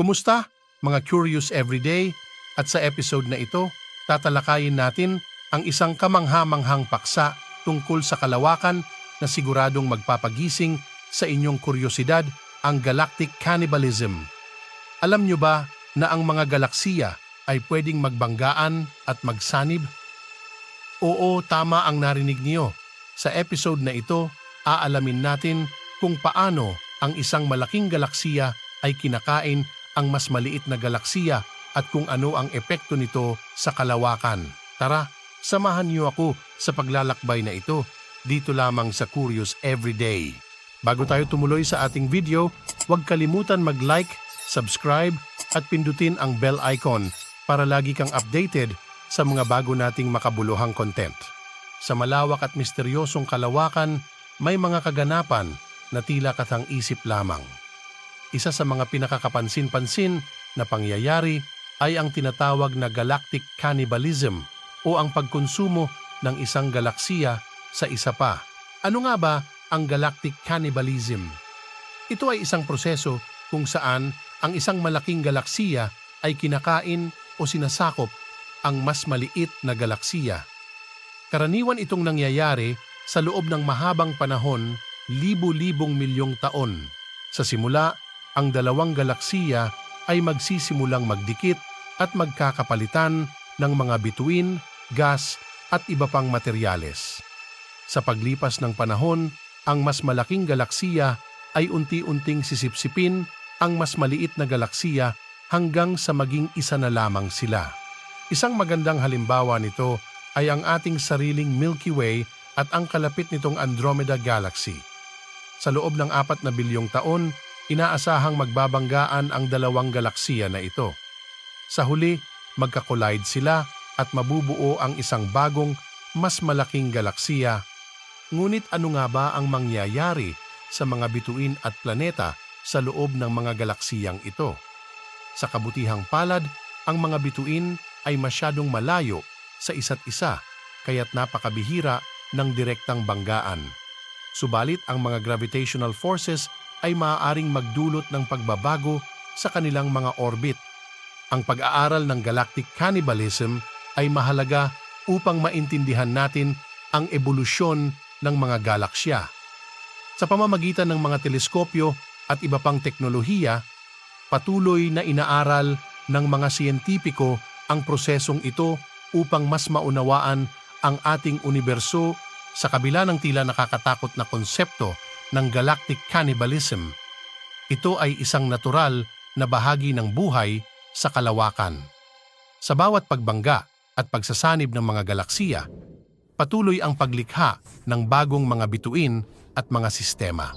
Kumusta, mga curious everyday? At sa episode na ito, tatalakayin natin ang isang kamangha-manghang paksa tungkol sa kalawakan na siguradong magpapagising sa inyong kuryosidad, ang galactic cannibalism. Alam nyo ba na ang mga galaksiya ay pwedeng magbanggaan at magsanib? Oo, tama ang narinig niyo. Sa episode na ito, aalamin natin kung paano ang isang malaking galaksiya ay kinakain ang mas maliit na galaksiya at kung ano ang epekto nito sa kalawakan. Tara, samahan niyo ako sa paglalakbay na ito dito lamang sa Curious Everyday. Bago tayo tumuloy sa ating video, huwag kalimutan mag-like, subscribe at pindutin ang bell icon para lagi kang updated sa mga bago nating makabuluhang content. Sa malawak at misteryosong kalawakan, may mga kaganapan na tila katang isip lamang. Isa sa mga pinakakapansin-pansin na pangyayari ay ang tinatawag na galactic cannibalism o ang pagkonsumo ng isang galaksiya sa isa pa. Ano nga ba ang galactic cannibalism? Ito ay isang proseso kung saan ang isang malaking galaksiya ay kinakain o sinasakop ang mas maliit na galaksiya. Karaniwan itong nangyayari sa loob ng mahabang panahon, libu-libong milyong taon. Sa simula, ang dalawang galaksiya ay magsisimulang magdikit at magkakapalitan ng mga bituin, gas at iba pang materyales. Sa paglipas ng panahon, ang mas malaking galaksiya ay unti-unting sisipsipin ang mas maliit na galaksiya hanggang sa maging isa na lamang sila. Isang magandang halimbawa nito ay ang ating sariling Milky Way at ang kalapit nitong Andromeda Galaxy. Sa loob ng apat na bilyong taon, inaasahang magbabanggaan ang dalawang galaksiya na ito. Sa huli, magkakolide sila at mabubuo ang isang bagong, mas malaking galaksiya. Ngunit ano nga ba ang mangyayari sa mga bituin at planeta sa loob ng mga galaksiyang ito? Sa kabutihang palad, ang mga bituin ay masyadong malayo sa isa't isa kaya't napakabihira ng direktang banggaan. Subalit ang mga gravitational forces ay maaaring magdulot ng pagbabago sa kanilang mga orbit. Ang pag-aaral ng galactic cannibalism ay mahalaga upang maintindihan natin ang ebolusyon ng mga galaksya. Sa pamamagitan ng mga teleskopyo at iba pang teknolohiya, patuloy na inaaral ng mga siyentipiko ang prosesong ito upang mas maunawaan ang ating universo sa kabila ng tila nakakatakot na konsepto ng galactic cannibalism. Ito ay isang natural na bahagi ng buhay sa kalawakan. Sa bawat pagbangga at pagsasanib ng mga galaksiya, patuloy ang paglikha ng bagong mga bituin at mga sistema.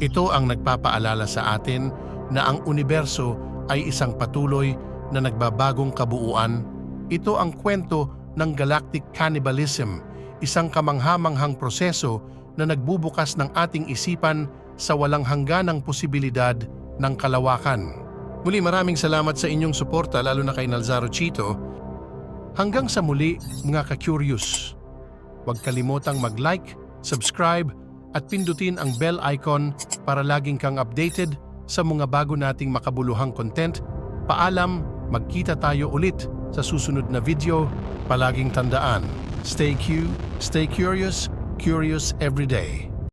Ito ang nagpapaalala sa atin na ang universo ay isang patuloy na nagbabagong kabuuan. Ito ang kwento ng galactic cannibalism, isang kamanghamanghang proseso na nagbubukas ng ating isipan sa walang hangganang posibilidad ng kalawakan. Muli maraming salamat sa inyong suporta lalo na kay Nalzaro Chito. Hanggang sa muli mga ka-curious. Huwag kalimotang mag-like, subscribe at pindutin ang bell icon para laging kang updated sa mga bago nating makabuluhang content. Paalam, magkita tayo ulit sa susunod na video. Palaging tandaan, stay Q, stay curious, curious every day.